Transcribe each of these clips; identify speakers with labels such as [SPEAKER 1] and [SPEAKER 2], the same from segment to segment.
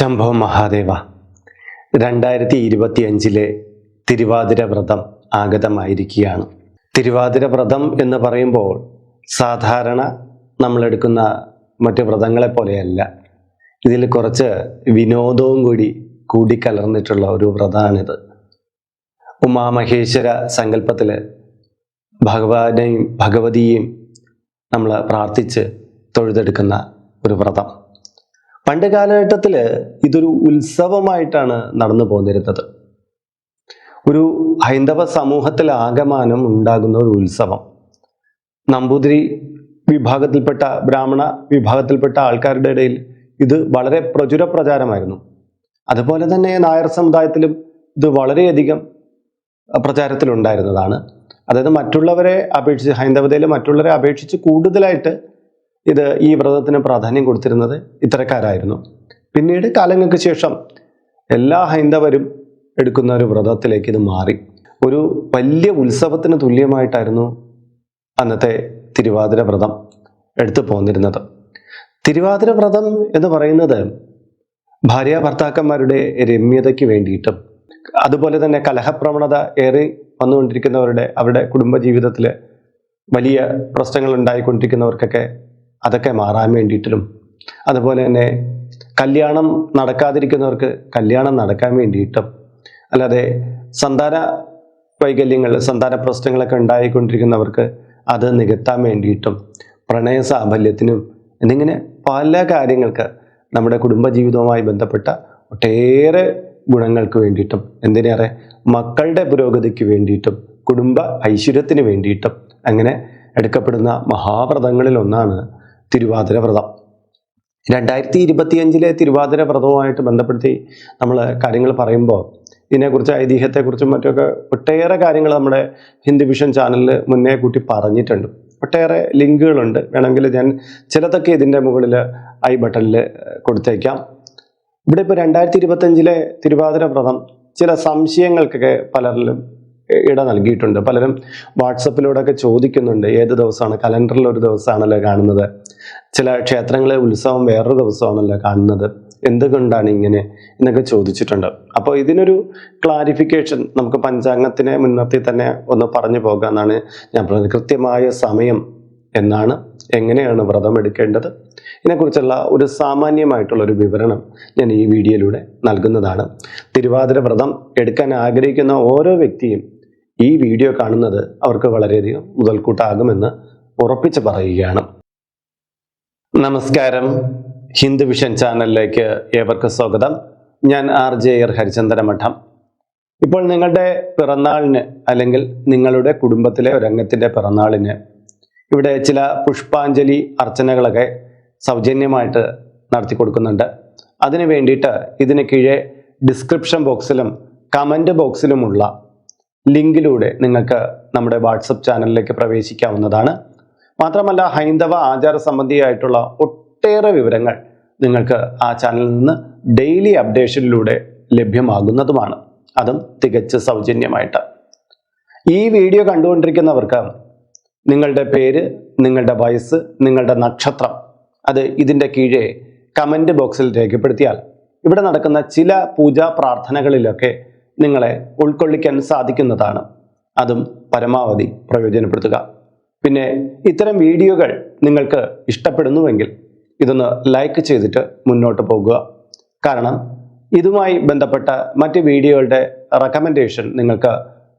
[SPEAKER 1] ശംഭോ മഹാദേവ. രണ്ടായിരത്തി ഇരുപത്തി അഞ്ചിലെ തിരുവാതിര വ്രതം ആഗതമായിരിക്കുകയാണ്. തിരുവാതിര വ്രതം എന്ന് പറയുമ്പോൾ സാധാരണ നമ്മളെടുക്കുന്ന മറ്റ് വ്രതങ്ങളെ പോലെയല്ല. ഇതിൽ കുറച്ച് വിനോദവും കൂടി കൂടിക്കലർന്നിട്ടുള്ള ഒരു വ്രതമാണിത് ഉമാമഹേശ്വര സങ്കല്പത്തിൽ ഭഗവാനെയും ഭഗവതിയെയും നമ്മൾ പ്രാർത്ഥിച്ച് തൊഴുതെടുക്കുന്ന ഒരു വ്രതം. പണ്ട് കാലഘട്ടത്തിൽ ഇതൊരു ഉത്സവമായിട്ടാണ് നടന്നു പോന്നിരുന്നത്. ഒരു ഹൈന്ദവ സമൂഹത്തിൽ ആകമാനം ഉണ്ടാകുന്ന ഒരു ഉത്സവം. നമ്പൂതിരി വിഭാഗത്തിൽപ്പെട്ട ബ്രാഹ്മണ വിഭാഗത്തിൽപ്പെട്ട ആൾക്കാരുടെ ഇടയിൽ ഇത് വളരെ പ്രചുര പ്രചാരമായിരുന്നു. അതുപോലെ തന്നെ നായർ സമുദായത്തിലും ഇത് വളരെയധികം പ്രചാരത്തിലുണ്ടായിരുന്നതാണ്. അതായത് മറ്റുള്ളവരെ അപേക്ഷിച്ച് ഹൈന്ദവതയിൽ മറ്റുള്ളവരെ അപേക്ഷിച്ച് കൂടുതലായിട്ട് ഇത് ഈ വ്രതത്തിന് പ്രാധാന്യം കൊടുത്തിരുന്നത് ഇത്തരക്കാരായിരുന്നു. പിന്നീട് കാലങ്ങൾക്ക് ശേഷം എല്ലാ ഹൈന്ദവരും എടുക്കുന്ന ഒരു വ്രതത്തിലേക്ക് ഇത് മാറി. ഒരു വലിയ ഉത്സവത്തിന് തുല്യമായിട്ടായിരുന്നു അന്നത്തെ തിരുവാതിര വ്രതം എടുത്തു പോന്നിരുന്നത്. തിരുവാതിര വ്രതം എന്ന് പറയുന്നത് ഭാര്യ ഭർത്താക്കന്മാരുടെ രമ്യതയ്ക്ക് വേണ്ടിയിട്ടും അതുപോലെ തന്നെ കലഹപ്രവണത ഏറി വന്നുകൊണ്ടിരിക്കുന്നവരുടെ അവരുടെ കുടുംബ ജീവിതത്തിൽ വലിയ പ്രശ്നങ്ങൾ ഉണ്ടായിക്കൊണ്ടിരിക്കുന്നവർക്കൊക്കെ അതൊക്കെ മാറാൻ വേണ്ടിയിട്ടും അതുപോലെ തന്നെ കല്യാണം നടക്കാതിരിക്കുന്നവർക്ക് കല്യാണം നടക്കാൻ വേണ്ടിയിട്ടും അല്ലാതെ സന്താന വൈകല്യങ്ങൾ സന്താന പ്രശ്നങ്ങളൊക്കെ ഉണ്ടായിക്കൊണ്ടിരിക്കുന്നവർക്ക് അത് നികത്താൻ വേണ്ടിയിട്ടും പ്രണയ സാഫല്യത്തിനും എന്നിങ്ങനെ പല കാര്യങ്ങൾക്ക് നമ്മുടെ കുടുംബജീവിതവുമായി ബന്ധപ്പെട്ട ഒട്ടേറെ ഗുണങ്ങൾക്ക് വേണ്ടിയിട്ടും എന്തിനേറെ മക്കളുടെ പുരോഗതിക്ക് വേണ്ടിയിട്ടും കുടുംബ ഐശ്വര്യത്തിന് വേണ്ടിയിട്ടും അങ്ങനെ എടുക്കപ്പെടുന്ന മഹാവ്രതങ്ങളിൽ ഒന്നാണ് തിരുവാതിര വ്രതം രണ്ടായിരത്തി ഇരുപത്തിയഞ്ചിലെ തിരുവാതിര വ്രതവുമായിട്ട് ബന്ധപ്പെടുത്തി നമ്മൾ കാര്യങ്ങൾ പറയുമ്പോൾ ഇതിനെക്കുറിച്ച് ഐതിഹ്യത്തെക്കുറിച്ചും മറ്റൊക്കെ ഒട്ടേറെ കാര്യങ്ങൾ നമ്മുടെ ഹിന്ദി വിഷൻ ചാനലിൽ മുന്നേ കൂട്ടി പറഞ്ഞിട്ടുണ്ട്. ഒട്ടേറെ ലിങ്കുകളുണ്ട്. വേണമെങ്കിൽ ഞാൻ ചിലതൊക്കെ ഇതിന്റെ മുകളിൽ ഐ ബട്ടണിൽ കൊടുത്തേക്കാം. ഇവിടെ ഇപ്പോൾ രണ്ടായിരത്തി ഇരുപത്തഞ്ചിലെ തിരുവാതിര വ്രതം ചില സംശയങ്ങൾക്കൊക്കെ പലരിലും ഇട നൽകിയിട്ടുണ്ട്. പലരും വാട്സപ്പിലൂടെയൊക്കെ ചോദിക്കുന്നുണ്ട് ഏത് ദിവസമാണ്? കലണ്ടറിൽ ഒരു ദിവസമാണല്ലോ കാണുന്നത്? ചില ക്ഷേത്രങ്ങളെ ഉത്സവം വേറൊരു ദിവസമാണല്ലോ കാണുന്നത്? എന്തുകൊണ്ടാണ് ഇങ്ങനെ എന്നൊക്കെ ചോദിച്ചിട്ടുണ്ട്. അപ്പോൾ ഇതിനൊരു ക്ലാരിഫിക്കേഷൻ നമുക്ക് പഞ്ചാംഗത്തിനെ മുൻനിർത്തി തന്നെ ഒന്ന് പറഞ്ഞു പോകാമെന്നാണ് ഞാൻ പറഞ്ഞത്. കൃത്യമായ സമയം എന്നാണ് എങ്ങനെയാണ് വ്രതം എടുക്കേണ്ടത്? ഇതിനെക്കുറിച്ചുള്ള ഒരു സാമാന്യമായിട്ടുള്ള ഒരു വിവരണം ഞാൻ ഈ വീഡിയോയിലൂടെ നൽകുന്നതാണ്. തിരുവാതിര വ്രതം എടുക്കാൻ ആഗ്രഹിക്കുന്ന ഓരോ വ്യക്തിയും ഈ വീഡിയോ കാണുന്നത് അവർക്ക് വളരെയധികം മുതൽക്കൂട്ടാകുമെന്ന് ഉറപ്പിച്ച് പറയുകയാണ്. നമസ്കാരം. ഹിന്ദു വിഷൻ ചാനലിലേക്ക് ഏവർക്കും സ്വാഗതം. ഞാൻ ആർ ജെ ആർ ഹരിചന്ദ്ര മഠം. ഇപ്പോൾ നിങ്ങളുടെ പിറന്നാളിന് അല്ലെങ്കിൽ നിങ്ങളുടെ കുടുംബത്തിലെ ഒരംഗത്തിന്റെ പിറന്നാളിന് ഇവിടെ ചില പുഷ്പാഞ്ജലി അർച്ചനകളൊക്കെ സൗജന്യമായിട്ട് നടത്തി കൊടുക്കുന്നുണ്ട്. അതിന് വേണ്ടിയിട്ട് ഇതിന് കീഴെ ഡിസ്ക്രിപ്ഷൻ ബോക്സിലും കമന്റ് ബോക്സിലുമുള്ള ലിങ്കിലൂടെ നിങ്ങൾക്ക് നമ്മുടെ വാട്സപ്പ് ചാനലിലേക്ക് പ്രവേശിക്കാവുന്നതാണ്. മാത്രമല്ല ഹൈന്ദവ ആചാര സംബന്ധിയായിട്ടുള്ള ഒട്ടേറെ വിവരങ്ങൾ നിങ്ങൾക്ക് ആ ചാനലിൽ നിന്ന് ഡെയിലി അപ്ഡേഷനിലൂടെ ലഭ്യമാകുന്നതുമാണ്. അതും തികച്ച് സൗജന്യമായിട്ട്. ഈ വീഡിയോ കണ്ടുകൊണ്ടിരിക്കുന്നവർക്ക് നിങ്ങളുടെ പേര് നിങ്ങളുടെ വയസ്സ് നിങ്ങളുടെ നക്ഷത്രം അത് ഇതിന്റെ കീഴെ കമന്റ് ബോക്സിൽ രേഖപ്പെടുത്തിയാൽ ഇവിടെ നടക്കുന്ന ചില പൂജാ പ്രാർത്ഥനകളിലൊക്കെ നിങ്ങളെ ഉൾക്കൊള്ളിക്കാൻ സാധിക്കുന്നതാണ്. അതും പരമാവധി പ്രയോജനപ്പെടുത്തുക. പിന്നെ ഇത്തരം വീഡിയോകൾ നിങ്ങൾക്ക് ഇഷ്ടപ്പെടുന്നുവെങ്കിൽ ഇതൊന്ന് ലൈക്ക് ചെയ്തിട്ട് മുന്നോട്ട് പോകുക. കാരണം ഇതുമായി ബന്ധപ്പെട്ട മറ്റ് വീഡിയോകളുടെ റെക്കമെൻഡേഷൻ നിങ്ങൾക്ക്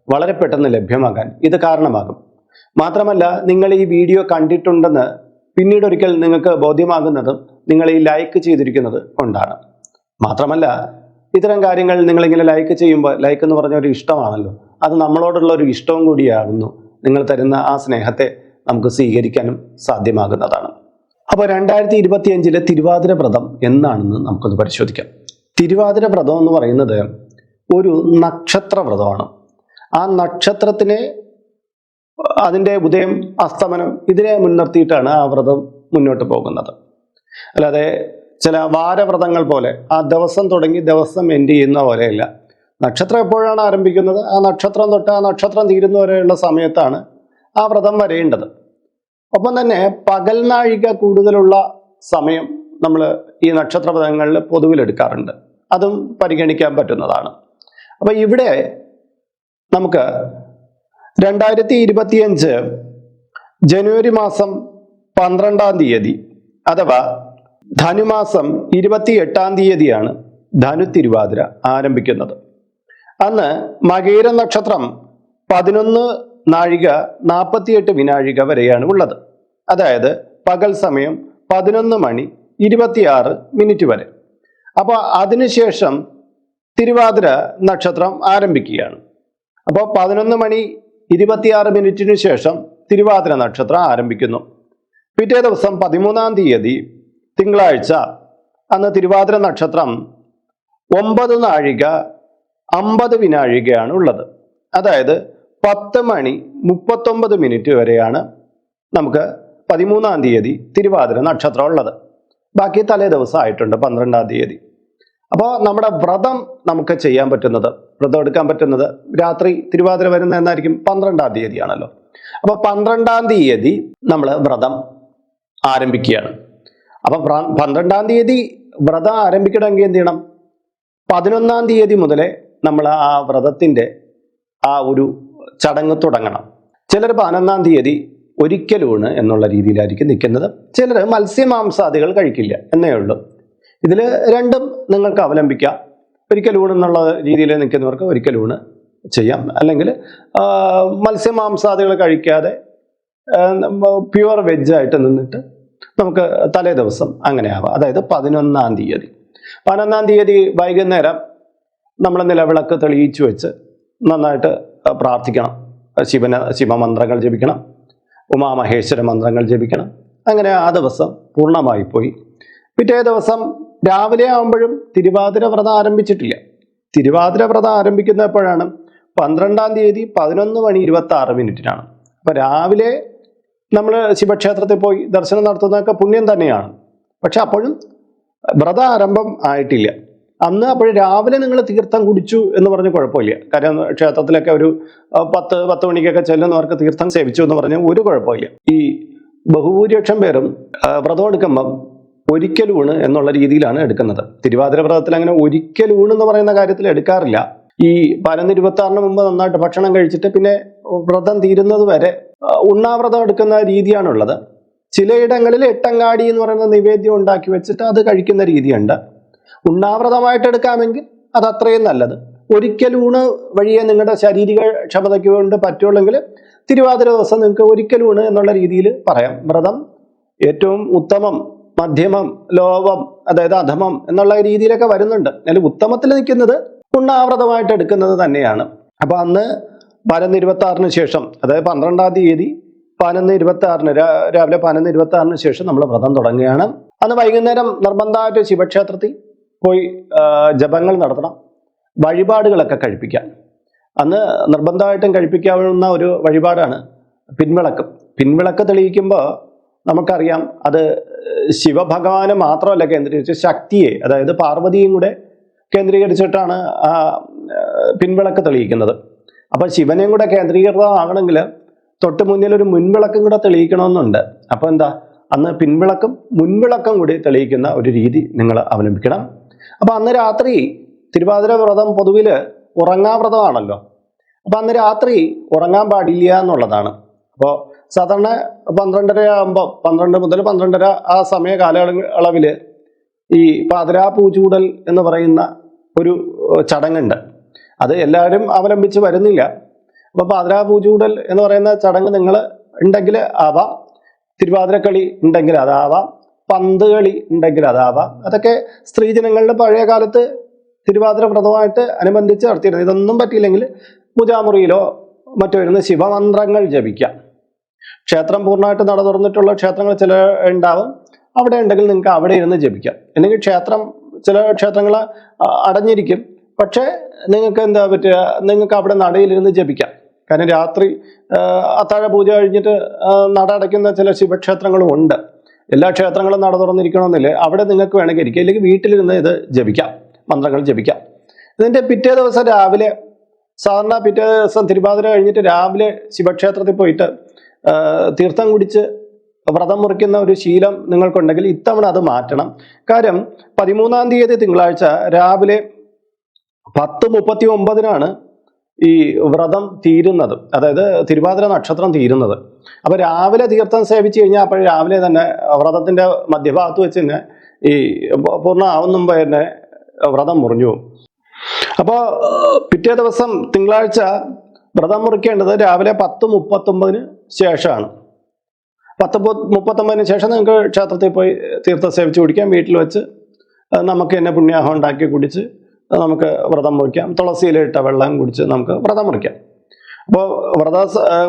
[SPEAKER 1] വളരെ പെട്ടെന്ന് ലഭ്യമാകാൻ ഇത് കാരണമാകും. മാത്രമല്ല നിങ്ങൾ ഈ വീഡിയോ കണ്ടിട്ടുണ്ടെന്ന് പിന്നീട് ഒരിക്കൽ നിങ്ങൾക്ക് ബോധ്യമാകുന്നതും നിങ്ങൾ ഈ ലൈക്ക് ചെയ്തിരിക്കുന്നത് കൊണ്ടാണ്. മാത്രമല്ല ഇത്തരം കാര്യങ്ങൾ നിങ്ങളിങ്ങനെ ലൈക്ക് ചെയ്യുമ്പോൾ ലൈക്ക് എന്ന് പറഞ്ഞ ഒരു ഇഷ്ടമാണല്ലോ. അത് നമ്മളോടുള്ള ഒരു ഇഷ്ടവും കൂടിയാകുന്നു നിങ്ങൾ തരുന്ന ആ സ്നേഹത്തെ നമുക്ക് സ്വീകരിക്കാനും സാധ്യമാകുന്നതാണ്. അപ്പോൾ രണ്ടായിരത്തി ഇരുപത്തി അഞ്ചിലെ തിരുവാതിര വ്രതം എന്നാണെന്ന് നമുക്കൊന്ന് പരിശോധിക്കാം. തിരുവാതിര വ്രതം എന്ന് പറയുന്നത് ഒരു നക്ഷത്ര വ്രതമാണ്. ആ നക്ഷത്രത്തിനെ അതിന്റെ ഉദയം അസ്തമനം ഇതിനെ മുൻനിർത്തിയിട്ടാണ് ആ വ്രതം മുന്നോട്ട് പോകുന്നത്. അല്ലാതെ ചില വാരവ്രതങ്ങൾ പോലെ ആ ദിവസം തുടങ്ങി ദിവസം എൻഡ് ചെയ്യുന്ന പോലെയല്ല. നക്ഷത്രം എപ്പോഴാണ് ആരംഭിക്കുന്നത്? ആ നക്ഷത്രം തൊട്ട് ആ നക്ഷത്രം തീരുന്ന വരെയുള്ള സമയത്താണ് ആ വ്രതം വരേണ്ടത്. ഒപ്പം തന്നെ പകൽ നാഴിക കൂടുതലുള്ള സമയം നമ്മൾ ഈ നക്ഷത്രപഥങ്ങളിൽ പൊതുവിലെടുക്കാറുണ്ട് അതും പരിഗണിക്കാൻ പറ്റുന്നതാണ്. അപ്പം ഇവിടെ നമുക്ക് രണ്ടായിരത്തി ഇരുപത്തിയഞ്ച് ജനുവരി മാസം പന്ത്രണ്ടാം തീയതി അഥവാ ധനുമാസം ഇരുപത്തി എട്ടാം തീയതിയാണ് ധനു തിരുവാതിര ആരംഭിക്കുന്നത്. അന്ന് മകീര നക്ഷത്രം പതിനൊന്ന് നാഴിക നാൽപ്പത്തിയെട്ട് വിനാഴിക വരെയാണ് ഉള്ളത്. അതായത് പകൽ സമയം പതിനൊന്ന് മണി ഇരുപത്തിയാറ് മിനിറ്റ് വരെ. അപ്പോൾ അതിനുശേഷം തിരുവാതിര നക്ഷത്രം ആരംഭിക്കുകയാണ്. അപ്പോൾ പതിനൊന്ന് മണി ഇരുപത്തിയാറ് മിനിറ്റിനു ശേഷം തിരുവാതിര നക്ഷത്രം ആരംഭിക്കുന്നു. പിറ്റേ ദിവസം പതിമൂന്നാം തീയതി തിങ്കളാഴ്ച അന്ന് തിരുവാതിര നക്ഷത്രം ഒമ്പത് നാഴിക അമ്പത് വിനാഴികയാണ് ഉള്ളത്. അതായത് പത്ത് മണി മുപ്പത്തൊമ്പത് മിനിറ്റ് വരെയാണ് നമുക്ക് പതിമൂന്നാം തീയതി തിരുവാതിര നക്ഷത്രം ഉള്ളത്. ബാക്കി തലേ ദിവസം ആയിട്ടുണ്ട് പന്ത്രണ്ടാം തീയതി. അപ്പോൾ നമ്മുടെ വ്രതം നമുക്ക് ചെയ്യാൻ പറ്റുന്നത് വ്രതം എടുക്കാൻ പറ്റുന്നത് രാത്രി തിരുവാതിര വരുന്ന എന്നായിരിക്കും പന്ത്രണ്ടാം തീയതിയാണല്ലോ. അപ്പോൾ പന്ത്രണ്ടാം തീയതി നമ്മൾ വ്രതം ആരംഭിക്കുകയാണ്. അപ്പോൾ വ്ര- പന്ത്രണ്ടാം തീയതി വ്രതം ആരംഭിക്കണമെങ്കിൽ എന്ത് ചെയ്യണം? പതിനൊന്നാം തീയതി മുതലേ നമ്മൾ ആ വ്രതത്തിന്റെ ആ ഒരു ചടങ്ങ് തുടങ്ങണം. ചിലർ പതിനൊന്നാം തീയതി ഒരിക്കലൂണ് എന്നുള്ള രീതിയിലായിരിക്കും നിൽക്കുന്നത്. ചിലർ മത്സ്യമാംസാദികൾ കഴിക്കില്ല എന്നേ ഉള്ളൂ. ഇതിൽ രണ്ടും നിങ്ങൾക്ക് അവലംബിക്കാം. ഒരിക്കലൂണ് എന്നുള്ള രീതിയിൽ നിൽക്കുന്നവർക്ക് ഒരിക്കലൂണ് ചെയ്യാം. അല്ലെങ്കിൽ മത്സ്യമാംസാദികൾ കഴിക്കാതെ പ്യുവർ വെജായിട്ട് നിന്നിട്ട് നമുക്ക് തലേ ദിവസം അങ്ങനെ ആവാം. അതായത് പതിനൊന്നാം തീയതി. പതിനൊന്നാം തീയതി വൈകുന്നേരം നമ്മൾ നിലവിളക്ക് തെളിയിച്ചു വെച്ച് നന്നായിട്ട് പ്രാർത്ഥിക്കണം. ശിവന ശിവമന്ത്രങ്ങൾ ജപിക്കണം. ഉമാമഹേശ്വര മന്ത്രങ്ങൾ ജപിക്കണം. അങ്ങനെ ആ ദിവസം പൂർണമായി പോയി. പിറ്റേ ദിവസം രാവിലെ ആകുമ്പോഴും തിരുവാതിര വ്രതം ആരംഭിച്ചിട്ടില്ല. തിരുവാതിര വ്രതം ആരംഭിക്കുന്നപ്പോഴാണ് പന്ത്രണ്ടാം തീയതി പതിനൊന്ന് മണി ഇരുപത്തി ആറ് മിനിറ്റിനാണ്. അപ്പം രാവിലെ നമ്മൾ ശിവക്ഷേത്രത്തിൽ പോയി ദർശനം നടത്തുന്നതൊക്കെ പുണ്യം തന്നെയാണ്. പക്ഷെ അപ്പോഴും വ്രത ആരംഭം ആയിട്ടില്ല. അന്ന് അപ്പോൾ രാവിലെ നിങ്ങൾ തീർത്ഥം കുടിച്ചു എന്ന് പറഞ്ഞ് കുഴപ്പമില്ല. കാര്യം ക്ഷേത്രത്തിലൊക്കെ ഒരു പത്ത് പത്ത് മണിക്കൊക്കെ ചെല്ലുന്നവർക്ക് തീർത്ഥം സേവിച്ചു എന്ന് പറഞ്ഞാൽ ഒരു കുഴപ്പമില്ല. ഈ ബഹുഭൂരിപക്ഷം പേരും വ്രതം എടുക്കുമ്പം ഒരിക്കലൂണ് എന്നുള്ള രീതിയിലാണ് എടുക്കുന്നത്. തിരുവാതിര വ്രതത്തിൽ അങ്ങനെ ഒരിക്കലൂണ് എന്ന് പറയുന്ന കാര്യത്തിൽ എടുക്കാറില്ല. ഈ പതിനൊന്ന് ഇരുപത്തി മുമ്പ് നന്നായിട്ട് ഭക്ഷണം കഴിച്ചിട്ട് പിന്നെ വ്രതം തീരുന്നത് വരെ ഉണ്ണാവ്രതം എടുക്കുന്ന രീതിയാണുള്ളത്. ചിലയിടങ്ങളിൽ എട്ടങ്ങാടി എന്ന് പറയുന്ന നിവേദ്യം ഉണ്ടാക്കി വെച്ചിട്ട് അത് കഴിക്കുന്ന രീതിയുണ്ട്. ഉണ്ണാവ്രതമായിട്ട് എടുക്കാമെങ്കിൽ അത് അത്രയും നല്ലത്. ഒരിക്കൽ ഊണ് വഴിയെ നിങ്ങളുടെ ശാരീരിക ക്ഷമതയ്ക്ക് കൊണ്ട് പറ്റുള്ളെങ്കിൽ തിരുവാതിര ദിവസം നിങ്ങൾക്ക് ഒരിക്കൽ ഊണ് എന്നുള്ള രീതിയിൽ പറയാം. വ്രതം ഏറ്റവും ഉത്തമം മധ്യമം ലോപം അതായത് അധമം എന്നുള്ള രീതിയിലൊക്കെ വരുന്നുണ്ട്. അതിൽ ഉത്തമത്തിൽ നിൽക്കുന്നത് ഉണ്ണാവ്രതമായിട്ട് എടുക്കുന്നത് തന്നെയാണ്. അപ്പൊ അന്ന് പതിനൊന്ന് ഇരുപത്തി ആറിന് ശേഷം അതായത് പന്ത്രണ്ടാം തീയതി പതിനൊന്ന് ഇരുപത്തി ആറിന് രാവിലെ പതിനൊന്ന് ഇരുപത്തി ആറിന് ശേഷം നമ്മൾ വ്രതം തുടങ്ങുകയാണ്. അന്ന് വൈകുന്നേരം നിർബന്ധമായിട്ട് ശിവക്ഷേത്രത്തിൽ പോയി ജപങ്ങൾ നടത്തണം വഴിപാടുകളൊക്കെ കഴിപ്പിക്കാം. അന്ന് നിർബന്ധമായിട്ടും കഴിപ്പിക്കാവുന്ന ഒരു വഴിപാടാണ് പിൻവിളക്ക്. പിൻവിളക്ക് തെളിയിക്കുമ്പോൾ നമുക്കറിയാം അത് ശിവഭഗവാനെ മാത്രമല്ല കേന്ദ്രീകരിച്ച് ശക്തിയെ അതായത് പാർവതിയും കൂടെ കേന്ദ്രീകരിച്ചിട്ടാണ് പിൻവിളക്ക് തെളിയിക്കുന്നത്. അപ്പോൾ ശിവനെയും കൂടെ കേന്ദ്രീകൃതമാകണമെങ്കിൽ തൊട്ട് മുന്നിൽ ഒരു മുൻവിളക്കും കൂടെ തെളിയിക്കണമെന്നുണ്ട്. അപ്പോൾ എന്താ? അന്ന് പിൻവിളക്കും മുൻവിളക്കും കൂടി തെളിയിക്കുന്ന ഒരു രീതി നിങ്ങൾ അവലംബിക്കണം. അപ്പോൾ അന്ന് രാത്രി തിരുവാതിര വ്രതം പൊതുവിൽ ഉറങ്ങാ വ്രതമാണല്ലോ അപ്പോൾ അന്ന് രാത്രി ഉറങ്ങാൻ പാടില്ല എന്നുള്ളതാണ്. അപ്പോൾ സാധാരണ പന്ത്രണ്ടര ആകുമ്പോൾ പന്ത്രണ്ട് മുതൽ പന്ത്രണ്ടര ആ സമയ കാലയളവിൽ ഈ പാതിരാ പൂച്ചൂടൽ എന്ന് പറയുന്ന ഒരു ചടങ്ങുണ്ട്. അത് എല്ലാവരും അവലംബിച്ച് വരുന്നില്ല. അപ്പോൾ പാതിരാ പൂജൂടൽ എന്ന് പറയുന്ന ചടങ്ങ് നിങ്ങൾ ഉണ്ടെങ്കിൽ ആവാം. തിരുവാതിരക്കളി ഉണ്ടെങ്കിൽ അതാവാം. പന്ത് കളി ഉണ്ടെങ്കിൽ അതാവാം. അതൊക്കെ സ്ത്രീജനങ്ങളുടെ പഴയ കാലത്ത് തിരുവാതിര വ്രതമായിട്ട് അനുബന്ധിച്ച് നടത്തിയിരുന്നു. ഇതൊന്നും പറ്റിയില്ലെങ്കിൽ പൂജാമുറിയിലോ മറ്റോ ഇരുന്ന് ശിവമന്ത്രങ്ങൾ ജപിക്കാം. ക്ഷേത്രം പൂർണമായിട്ട് നട തുറന്നിട്ടുള്ള ക്ഷേത്രങ്ങൾ ചില ഉണ്ടാവും. അവിടെ ഉണ്ടെങ്കിൽ നിങ്ങൾക്ക് അവിടെ ഇരുന്ന് ജപിക്കാം. അല്ലെങ്കിൽ ക്ഷേത്രം ചില ക്ഷേത്രങ്ങൾ അടഞ്ഞിരിക്കും. പക്ഷേ നിങ്ങൾക്ക് എന്താ പറ്റുക? നിങ്ങൾക്ക് അവിടെ നടയിലിരുന്ന് ജപിക്കാം. കാരണം രാത്രി അത്താഴ പൂജ കഴിഞ്ഞിട്ട് നട അടയ്ക്കുന്ന ചില ശിവക്ഷേത്രങ്ങളും ഉണ്ട്. എല്ലാ ക്ഷേത്രങ്ങളും നട തുറന്നിരിക്കണമെന്നില്ല? അവിടെ നിങ്ങൾക്ക് വേണമെങ്കിൽ ഇരിക്കുക അല്ലെങ്കിൽ വീട്ടിലിരുന്ന് ഇത് ജപിക്കാം. മന്ത്രങ്ങൾ ജപിക്കാം. ഇതിന്റെ പിറ്റേ ദിവസം രാവിലെ സാധാരണ പിറ്റേ ദിവസം തിരുവാതിര കഴിഞ്ഞിട്ട് രാവിലെ ശിവക്ഷേത്രത്തിൽ പോയിട്ട് തീർത്ഥം കുടിച്ച് വ്രതം മുറിക്കുന്ന ഒരു ശീലം നിങ്ങൾക്കുണ്ടെങ്കിൽ ഇത്തവണ അത് മാറ്റണം. കാര്യം പതിമൂന്നാം തീയതി തിങ്കളാഴ്ച രാവിലെ പത്ത് മുപ്പത്തി ഒമ്പതിനാണ് ഈ വ്രതം തീരുന്നത്. അതായത് തിരുവാതിര നക്ഷത്രം തീരുന്നത്. അപ്പൊ രാവിലെ തീർത്ഥം സേവിച്ച് കഴിഞ്ഞാൽ അപ്പോൾ രാവിലെ തന്നെ വ്രതത്തിന്റെ മധ്യഭാഗത്ത് വെച്ച് തന്നെ ഈ പൂർണ ആവുന്ന മുമ്പ് തന്നെ വ്രതം മുറിഞ്ഞു പോകും. അപ്പോൾ പിറ്റേ ദിവസം തിങ്കളാഴ്ച വ്രതം മുറിക്കേണ്ടത് രാവിലെ പത്ത് മുപ്പത്തൊമ്പതിന് ശേഷമാണ്. പത്ത് പു- മുപ്പത്തൊമ്പതിന് ശേഷം നിങ്ങൾക്ക് ക്ഷേത്രത്തിൽ പോയി തീർത്ഥം സേവിച്ച് കുടിക്കാം വീട്ടിൽ വെച്ച് നമുക്ക് തന്നെ പുണ്യാഹം ഉണ്ടാക്കി കുടിച്ച് നമുക്ക് വ്രതം മുറിക്കാം തുളസിയിലിട്ട വെള്ളം കുടിച്ച് നമുക്ക് വ്രതം മുറിക്കാം. അപ്പോൾ വ്രത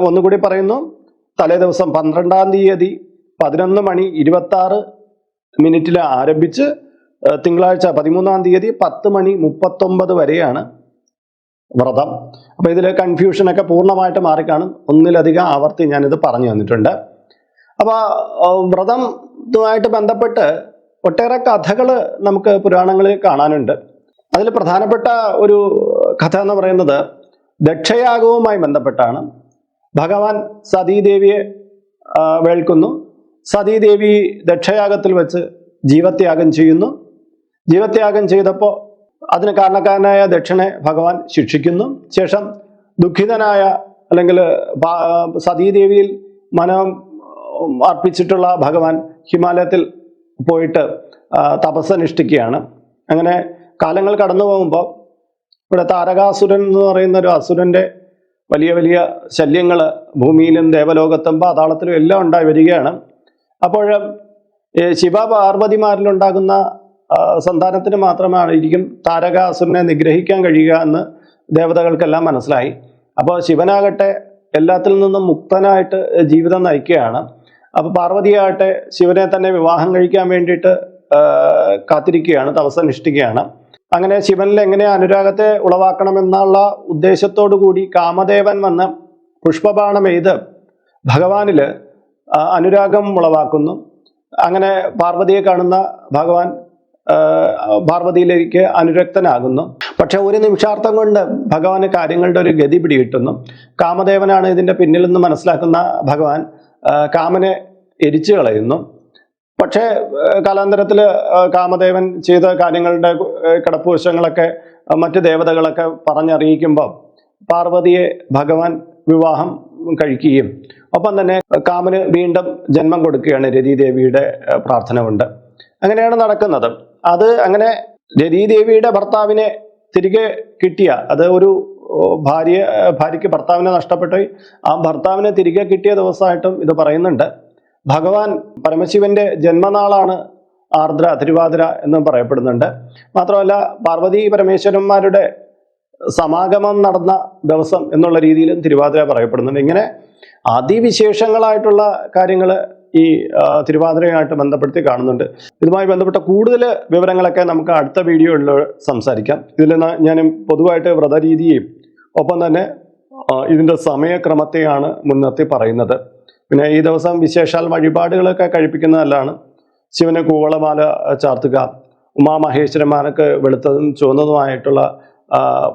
[SPEAKER 1] ഒന്നുകൂടി പറയുന്നു തലേ ദിവസം പന്ത്രണ്ടാം തീയതി പതിനൊന്ന് മണി ഇരുപത്തി ആറ് മിനിറ്റിൽ ആരംഭിച്ച് തിങ്കളാഴ്ച പതിമൂന്നാം തീയതി പത്ത് മണി മുപ്പത്തൊമ്പത് വരെയാണ് വ്രതം. അപ്പോൾ ഇതിൽ കൺഫ്യൂഷനൊക്കെ പൂർണമായിട്ട് മാറിക്കാണും. ഒന്നിലധികം ആവർത്തി ഞാനിത് പറഞ്ഞു തന്നിട്ടുണ്ട്. അപ്പോൾ വ്രതമായിട്ട് ബന്ധപ്പെട്ട് ഒട്ടേറെ കഥകൾ നമുക്ക് പുരാണങ്ങളിൽ കാണാനുണ്ട്. അതിൽ പ്രധാനപ്പെട്ട ഒരു കഥ എന്ന് പറയുന്നത് ദക്ഷയാഗവുമായി ബന്ധപ്പെട്ടാണ്. ഭഗവാൻ സതീദേവിയെ വേൾക്കുന്നു. സതീദേവി ദക്ഷയാഗത്തിൽ വെച്ച് ജീവത്യാഗം ചെയ്യുന്നു. ജീവത്യാഗം ചെയ്തപ്പോൾ അതിന് കാരണക്കാരനായ ദക്ഷനെ ഭഗവാൻ ശിക്ഷിക്കുന്നു. ശേഷം ദുഃഖിതനായ അല്ലെങ്കിൽ സതീദേവിയിൽ മനം അർപ്പിച്ചിട്ടുള്ള ഭഗവാൻ ഹിമാലയത്തിൽ പോയിട്ട് തപസ്സനുഷ്ഠിക്കുകയാണ് അങ്ങനെ കാലങ്ങൾ കടന്നു പോകുമ്പോൾ ഇവിടെ താരകാസുരൻ എന്ന് പറയുന്ന ഒരു അസുരന്റെ വലിയ വലിയ ശല്യങ്ങൾ ഭൂമിയിലും ദേവലോകത്തും പാതാളത്തിലും എല്ലാം ഉണ്ടായി വരികയാണ്. അപ്പോൾ ശിവ പാർവതിമാരിലുണ്ടാകുന്ന സന്താനത്തിന് മാത്രമായിരിക്കും താരകാസുരനെ നിഗ്രഹിക്കാൻ കഴിയുക എന്ന് ദേവതകൾക്കെല്ലാം മനസ്സിലായി. അപ്പോൾ ശിവനാകട്ടെ എല്ലാത്തിൽ നിന്നും മുക്തനായിട്ട് ജീവിതം നയിക്കുകയാണ്. അപ്പോൾ പാർവതിയാകട്ടെ ശിവനെ തന്നെ വിവാഹം കഴിക്കാൻ വേണ്ടിയിട്ട് കാത്തിരിക്കുകയാണ് തപസ്സനുഷ്ഠിക്കുകയാണ്. അങ്ങനെ ശിവനിൽ എങ്ങനെ അനുരാഗത്തെ ഉളവാക്കണമെന്നുള്ള ഉദ്ദേശത്തോടു കൂടി കാമദേവൻ വന്ന് പുഷ്പബാണം എയ്ത് ഭഗവാനിൽ അനുരാഗം ഉളവാക്കുന്നു. അങ്ങനെ പാർവതിയെ കാണുന്ന ഭഗവാൻ പാർവതിയിലേക്ക് അനുരക്തനാകുന്നു. പക്ഷെ ഒരു നിമിഷാർത്ഥം കൊണ്ട് ഭഗവാന് കാര്യങ്ങളുടെ ഒരു ഗതി പിടികിട്ടുന്നു. കാമദേവനാണ് ഇതിന്റെ പിന്നിൽ നിന്ന് മനസ്സിലാക്കുന്ന ഭഗവാൻ കാമനെ എരിച്ചു കളയുന്നു. പക്ഷേ കാലാന്തരത്തിൽ കാമദേവൻ ചെയ്ത കാര്യങ്ങളുടെ കിടപ്പുവശങ്ങളൊക്കെ മറ്റ് ദേവതകളൊക്കെ പറഞ്ഞറിയിക്കുമ്പോൾ പാർവതിയെ ഭഗവാൻ വിവാഹം കഴിക്കുകയും ഒപ്പം തന്നെ കാമന് വീണ്ടും ജന്മം കൊടുക്കുകയാണ് രതിദേവിയുടെ പ്രാർത്ഥന കൊണ്ട്. അങ്ങനെയാണ് നടക്കുന്നത്. അത് അങ്ങനെ രതിദേവിയുടെ ഭർത്താവിനെ തിരികെ കിട്ടിയ അത് ഒരു ഭാര്യ ഭാര്യയ്ക്ക് ഭർത്താവിനെ നഷ്ടപ്പെട്ടു. ആ ഭർത്താവിനെ തിരികെ കിട്ടിയ ദിവസമായിട്ടും ഇത് പറയുന്നുണ്ട്. ഭഗവാൻ പരമശിവന്റെ ജന്മനാളാണ് ആർദ്ര തിരുവാതിര എന്ന് പറയപ്പെടുന്നുണ്ട്. മാത്രമല്ല പാർവതി പരമേശ്വരന്മാരുടെ സമാഗമം നടന്ന ദിവസം എന്നുള്ള രീതിയിലും തിരുവാതിര പറയപ്പെടുന്നുണ്ട്. ഇങ്ങനെ അതിവിശേഷങ്ങളായിട്ടുള്ള കാര്യങ്ങൾ ഈ തിരുവാതിരയുമായിട്ട് ബന്ധപ്പെടുത്തി കാണുന്നുണ്ട്. ഇതുമായി ബന്ധപ്പെട്ട കൂടുതൽ വിവരങ്ങളൊക്കെ നമുക്ക് അടുത്ത വീഡിയോയിൽ സംസാരിക്കാം. ഇതിൽ ഞാൻ പൊതുവായിട്ട് വ്രതരീതിയെയും ഒപ്പം തന്നെ ഇതിന്റെ സമയക്രമത്തെയാണ് മുൻനിർത്തി പറയുന്നത്. പിന്നെ ഈ ദിവസം വിശേഷാൽ വഴിപാടുകളൊക്കെ കഴിപ്പിക്കുന്നതല്ലാണ്. ശിവന് കൂവളമാല ചാർത്തുക ഉമാമഹേശ്വരന്മാർക്ക് വെളുത്തതും ചുവന്നതുമായിട്ടുള്ള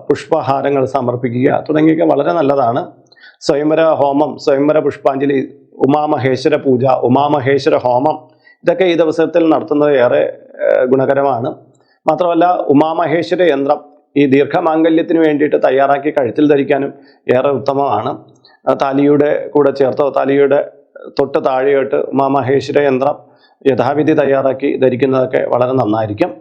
[SPEAKER 1] പുഷ്പഹാരങ്ങൾ സമർപ്പിക്കുക തുടങ്ങിയൊക്കെ വളരെ നല്ലതാണ്. സ്വയംവര ഹോമം സ്വയംവര പുഷ്പാഞ്ജലി ഉമാമഹേശ്വര പൂജ ഉമാമഹേശ്വര ഹോമം ഇതൊക്കെ ഈ ദിവസത്തിൽ നടത്തുന്നത് ഏറെ ഗുണകരമാണ്. മാത്രമല്ല ഉമാമഹേശ്വര യന്ത്രം ഈ ദീർഘമാംഗല്യത്തിന് വേണ്ടിയിട്ട് തയ്യാറാക്കി കഴുത്തിൽ ധരിക്കാനും ഏറെ ഉത്തമമാണ്. താലിയുടെ കൂടെ ചേർത്തോ? താലിയുടെ തൊട്ട് താഴെയായിട്ട് ഉമാമഹേശ്വര യന്ത്രം യഥാവിധി തയ്യാറാക്കി ധരിക്കുന്നതൊക്കെ വളരെ നന്നായിരിക്കും.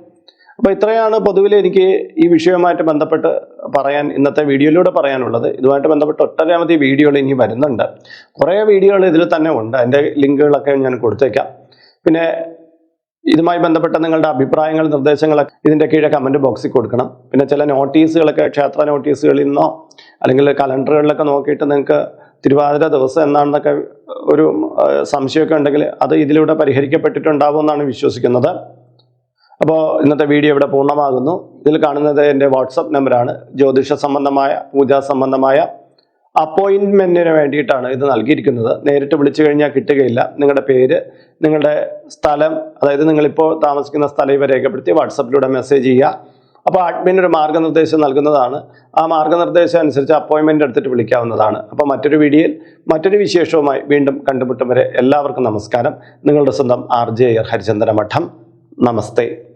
[SPEAKER 1] അപ്പോൾ ഇത്രയാണ് പൊതുവിൽ എനിക്ക് ഈ വിഷയവുമായിട്ട് ബന്ധപ്പെട്ട് പറയാൻ ഇന്നത്തെ വീഡിയോയിലൂടെ പറയാനുള്ളത്. ഇതുമായിട്ട് ബന്ധപ്പെട്ട് ഒട്ടനവധി വീഡിയോകൾ ഇനി വരുന്നുണ്ട്. കുറേ വീഡിയോകൾ ഇതിൽ തന്നെ ഉണ്ട്. അതിന്റെ ലിങ്കുകളൊക്കെ ഞാൻ കൊടുത്തേക്കാം. പിന്നെ ഇതുമായി ബന്ധപ്പെട്ട നിങ്ങളുടെ അഭിപ്രായങ്ങൾ നിർദ്ദേശങ്ങളൊക്കെ ഇതിന്റെ കീഴെ കമന്റ് ബോക്സിൽ കൊടുക്കണം. പിന്നെ ചില നോട്ടീസുകളൊക്കെ ക്ഷേത്ര നോട്ടീസുകളിൽ നിന്നോ അല്ലെങ്കിൽ കലണ്ടറുകളിലൊക്കെ നോക്കിയിട്ട് നിങ്ങൾക്ക് തിരുവാതിര ദിവസം എന്നാണെന്നൊക്കെ ഒരു സംശയമൊക്കെ ഉണ്ടെങ്കിൽ അത് ഇതിലൂടെ പരിഹരിക്കപ്പെട്ടിട്ടുണ്ടാവും എന്നാണ് വിശ്വസിക്കുന്നത്. അപ്പോൾ ഇന്നത്തെ വീഡിയോ ഇവിടെ പൂർണമാകുന്നു. ഇതിൽ കാണുന്നത് എന്റെ വാട്സപ്പ് നമ്പറാണ് ജ്യോതിഷ സംബന്ധമായ പൂജാ സംബന്ധമായ അപ്പോയിൻമെന്റിന് വേണ്ടിയിട്ടാണ് ഇത് നൽകിയിരിക്കുന്നത്. നേരിട്ട് വിളിച്ചു കഴിഞ്ഞാൽ കിട്ടുകയില്ല. നിങ്ങളുടെ പേര് നിങ്ങളുടെ സ്ഥലം അതായത് നിങ്ങളിപ്പോൾ താമസിക്കുന്ന സ്ഥലം ഇവ രേഖപ്പെടുത്തി വാട്സപ്പിലൂടെ മെസ്സേജ് ചെയ്യുക. അപ്പോൾ അഡ്മിൻ ഒരു മാർഗനിർദ്ദേശം നൽകുന്നതാണ്. ആ മാർഗനിർദ്ദേശം അനുസരിച്ച് അപ്പോയിൻമെന്റ് എടുത്തിട്ട് വിളിക്കാവുന്നതാണ്. അപ്പോൾ മറ്റൊരു വീഡിയോയിൽ മറ്റൊരു വിശേഷവുമായി വീണ്ടും കണ്ടുമുട്ടും വരെ എല്ലാവർക്കും നമസ്കാരം. നിങ്ങളുടെ സ്വന്തം ആർ ജെ ഹരിചന്ദ്ര മഠം നമസ്തേ.